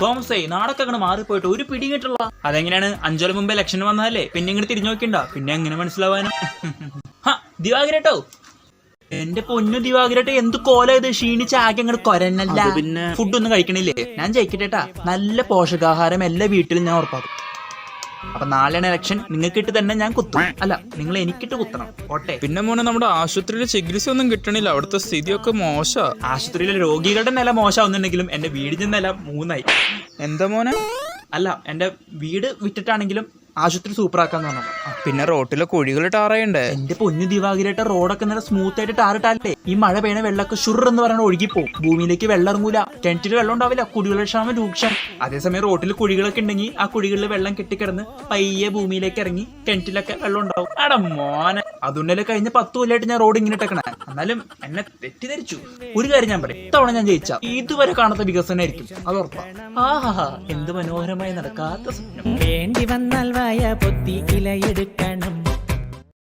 തോമസേ നാടൊക്കെ അങ്ങനെ മാറിപ്പോയിട്ട് ഒരു പിടി കിട്ടുള്ള അതെങ്ങനെയാണ്? അഞ്ചോല മുമ്പേ ഇലക്ഷൻ വന്നാലേ പിന്നെ ഇങ്ങനെ തിരിഞ്ഞു നോക്കിണ്ട? പിന്നെ എങ്ങനെ മനസ്സിലാവാനോ? ദിവാകരട്ടോ. എന്റെ പൊന്നു ദിവാകരട്ടെ എന്ത് കോല ഇത് ക്ഷീണിച്ച ആകെ അങ്ങോട്ട് കൊരനല്ല പിന്നെ ഫുഡ് ഒന്നും കഴിക്കണില്ലേ? ഞാൻ ജയിക്കട്ടെ നല്ല പോഷകാഹാരം എല്ലാ വീട്ടിലും ഞാൻ ഉറപ്പാക്കും. അപ്പൊ നാളെയാണ് ഇലക്ഷൻ നിങ്ങൾക്കിട്ട് തന്നെ ഞാൻ കുത്തും. അല്ല നിങ്ങൾ എനിക്കിട്ട് കുത്തണം. ഓട്ടെ പിന്നെ മോനെ നമ്മുടെ ആശുപത്രിയിൽ ചികിത്സ ഒന്നും കിട്ടണില്ല. അവിടുത്തെ സ്ഥിതിയൊക്കെ മോശ. ആശുപത്രിയിലെ രോഗികളുടെ നില മോശമാവുന്നുണ്ടെങ്കിലും എന്റെ വീടിന്റെ നില മൂന്നായി. എന്താ മോനെ? അല്ല എന്റെ വീട് വിറ്റിട്ടാണെങ്കിലും ആശുപത്രി സൂപ്പറാക്കാന്ന് പറഞ്ഞു. പിന്നെ റോട്ടിലെ കുഴികൾ ടാറയണ്ടേ എന്റെ പൊന്നു ദിവാകരായിട്ട് റോഡൊക്കെ നല്ല സ്മൂത്ത് ആയിട്ട് ടാറിട്ടാലേ. ഈ മഴ പെയ്യണ വെള്ളമൊക്കെ ഷുർ എന്ന് പറഞ്ഞ ഒഴുകിപ്പോവും. ഭൂമിയിലേക്ക് വെള്ളം ഇറങ്ങൂല കിണറ്റിൽ വെള്ളം ഉണ്ടാവില്ല. കുടികളുടെ ക്ഷാമം രൂക്ഷം. അതേസമയം റോട്ടിൽ കുഴികളൊക്കെ ഉണ്ടെങ്കിൽ ആ കുഴികളിൽ വെള്ളം കെട്ടിക്കിടന്ന് പയ്യെ ഭൂമിയിലേക്ക് ഇറങ്ങി കിണറ്റിലൊക്കെ വെള്ളം ഉണ്ടാവും. അടാ മോനെ. അതുകൊണ്ടല്ലേ കഴിഞ്ഞ പത്ത് കൊല്ലായിട്ട് ഞാൻ റോഡ് ഇങ്ങനെ ഇട്ടേക്കണേ. എന്നാലും എന്നെ തെറ്റിദ്ധരിച്ചു. ഒരു കാര്യം ഞാൻ പറയും. ഇത്തവണ ഞാൻ ജയിച്ച. ഇതുവരെ കാണാത്ത വികസനമായിരിക്കും അത് ഉറപ്പാ. ആഹാ എന്ത് മനോഹരമായി നടക്കാത്ത സ്വപ്നം. വേണ്ടി വന്നാൽ വായ പൊത്തി ഇലയെടുക്കണം